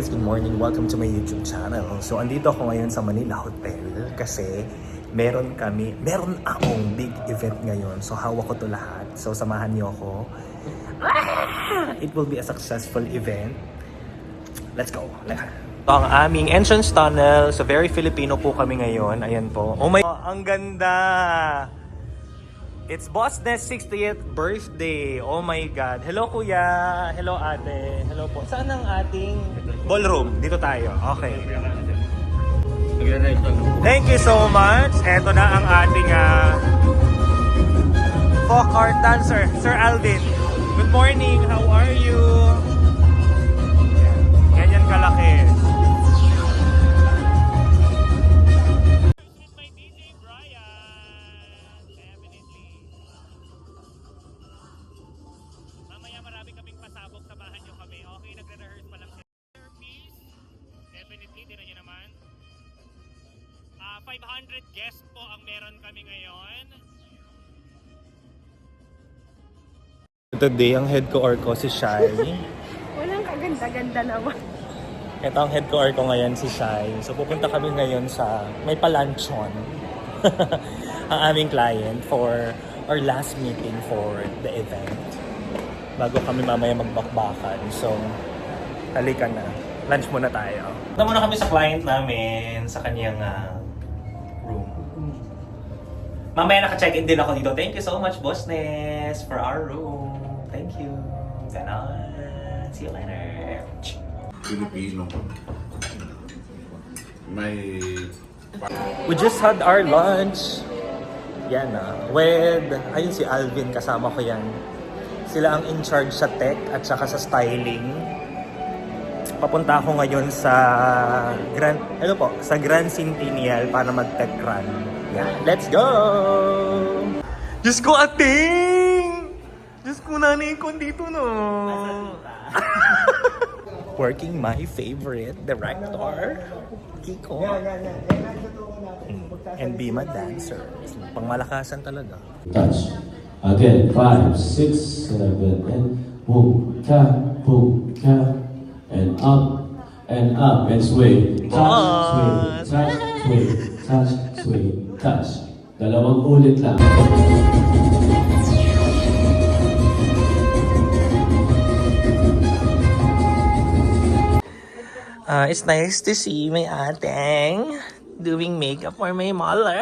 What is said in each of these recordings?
guys, good morning. Welcome to my YouTube channel. So, andito ako ngayon sa Manila Hotel kasi meron kami, meron akong big event ngayon. So, hawak ko to lahat. So, samahan niyo ako. Ah! It will be a successful event. Let's go. Let's ito ang aming entrance tunnel. So, very Filipino po kami ngayon. Ayan po. Oh my... ang ganda! It's Boss Nest 60th birthday. Oh my God. Hello kuya. Hello ate. Hello po. Saan ang ating ballroom? Dito tayo. Okay. Thank you so much. Ito na ang ating uh, folk art dancer, Sir Alvin. Good morning. How are you? Ganyan kalaki. 500 guests po ang meron kami ngayon. Today, ang head ko or ko si Shai. Walang kaganda-ganda naman. Ito ang head ko or ko ngayon si Shai. So pupunta kami ngayon sa may palanchon. ang aming client for our last meeting for the event. Bago kami mamaya magbakbakan. So, halika na. Lunch muna tayo. Punta muna kami sa client namin sa kanyang room. Mamaya naka-check-in din ako dito. Thank you so much, Boss Ness, for our room. Thank you. Ganon. See you later. Filipino. May We just had our lunch. Yan na. With, ayun si Alvin, kasama ko yan. Sila ang in charge sa tech at saka sa styling. Papunta ako ngayon sa Grand, ano po, sa Grand Centennial para mag-tech run. Yan. Let's go! Diyos ko, ating! Diyos ko, nanay ko dito, no? Working my favorite director, Kiko. And be my dancer. Pangmalakasan talaga. touch. Again, five, six, seven, and boom, tap, boom, tap, and up, and up, and swing, touch, swing, touch, swing, touch, swing, touch. Dalawang ulit lang. Uh, it's nice to see my ateng doing makeup for my mother.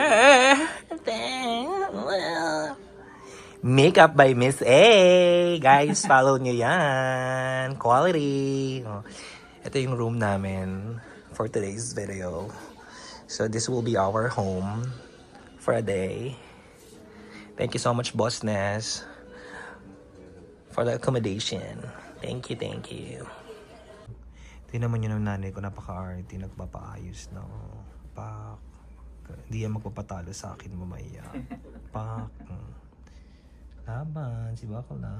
Well. Makeup by Miss A. Guys, follow nyo yan. Quality. Ito yung room namin for today's video. So this will be our home for a day. Thank you so much, Boss Ness, for the accommodation. Thank you, thank you. Tingnan mo yun ng nanay ko, napaka-arty, nagpapaayos na. oh. Pak. Hindi yan magpapatalo sa akin mamaya. Pak. Laban, si Bakla.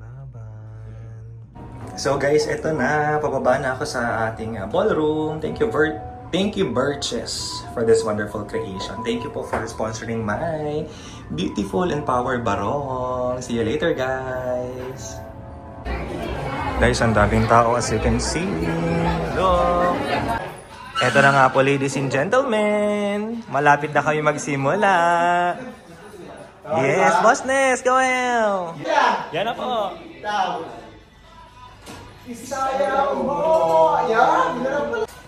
Laban. So guys, eto na. Pababa na ako sa ating uh, ballroom. Thank you, Bert. Thank you, Birches, for this wonderful creation. Thank you po for sponsoring my beautiful and power barong. See you later, guys. Guys, ang daming tao as you can see. Look! Eto na nga po, ladies and gentlemen. Malapit na kami magsimula. Yes, Boss Ness, go ahead. Yan na po.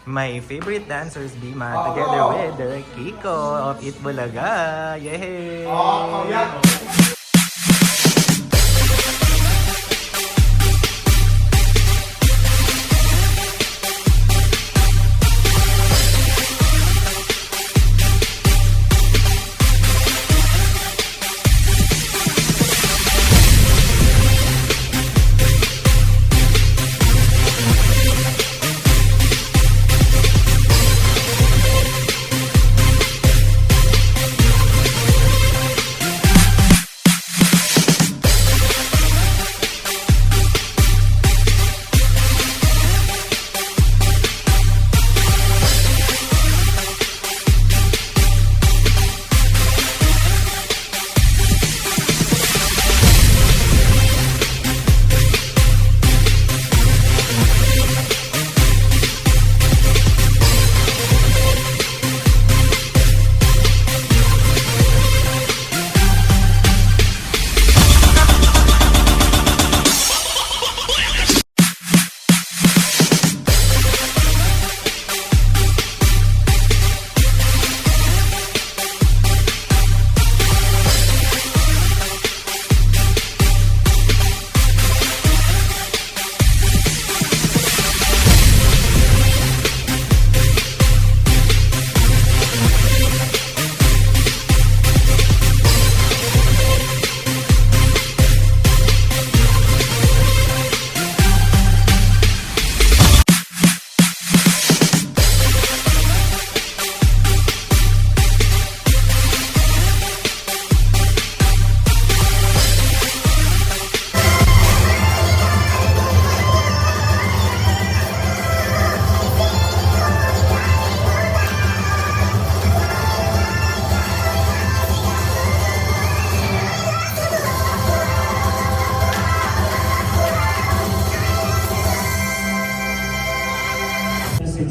My favorite dancers, Bima, together with Derek Kiko of It Bulaga. Yay!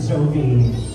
so be.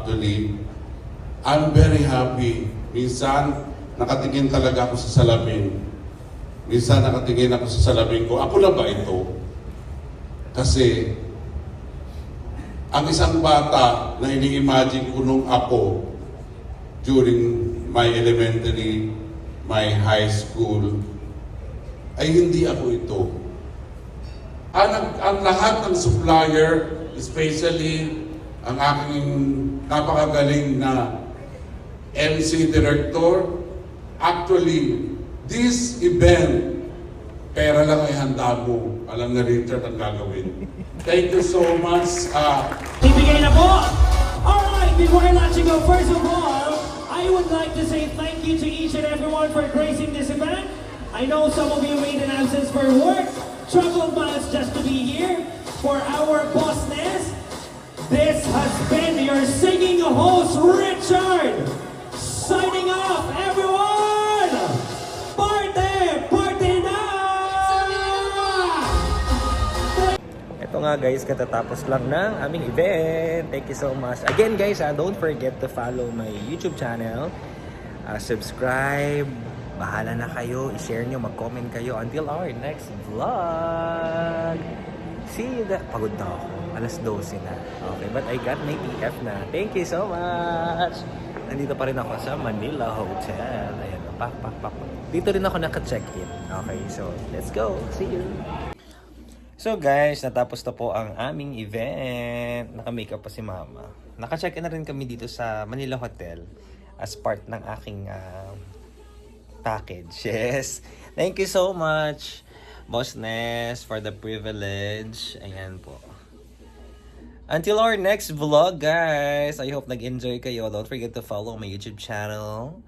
Actually, I'm very happy. Minsan, nakatingin talaga ako sa salamin. Minsan, nakatingin ako sa salamin ko, ako na ba ito? Kasi, ang isang bata na ini-imagine ko nung ako during my elementary, my high school, ay hindi ako ito. Ang, ang lahat ng supplier, especially ang aking napakagaling na MC director, actually, this event, pera lang ay handa mo. Alam na Richard ang gagawin. Thank you so much. ah Ibigay na po! Alright, before I let you go, first of all, I would like to say thank you to each and everyone for gracing this event. I know some of you made an absence for work, traveled miles just to be here. For our bossness, this has been your Richard! Signing off, everyone! Party! Party na! Ito nga guys, katatapos lang ng aming event. Thank you so much. Again guys, ah, don't forget to follow my YouTube channel. Ah, subscribe. Bahala na kayo. I-share nyo, mag-comment kayo until our next vlog. See you guys. Pagod na ako. Alas 12 na. Okay, but I got my PF na. Thank you so much. Nandito pa rin ako sa Manila Hotel. Ayan, pak, pak, pak. Dito rin ako naka-check-in. Okay, so let's go. See you. So guys, natapos na po ang aming event. Naka-makeup pa si mama. Naka-check-in na rin kami dito sa Manila Hotel as part ng aking ah, package. Yes. Thank you so much, Boss Ness, for the privilege. Ayan po. Until our next vlog, guys. I hope nag-enjoy kayo. Don't forget to follow my YouTube channel.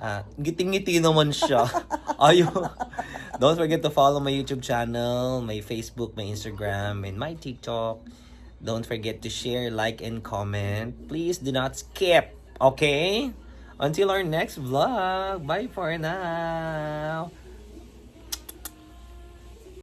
Ah, ngiting-ngiti naman siya. Ayo. Don't forget to follow my YouTube channel, my Facebook, my Instagram, and my TikTok. Don't forget to share, like, and comment. Please do not skip, okay? Until our next vlog. Bye for now.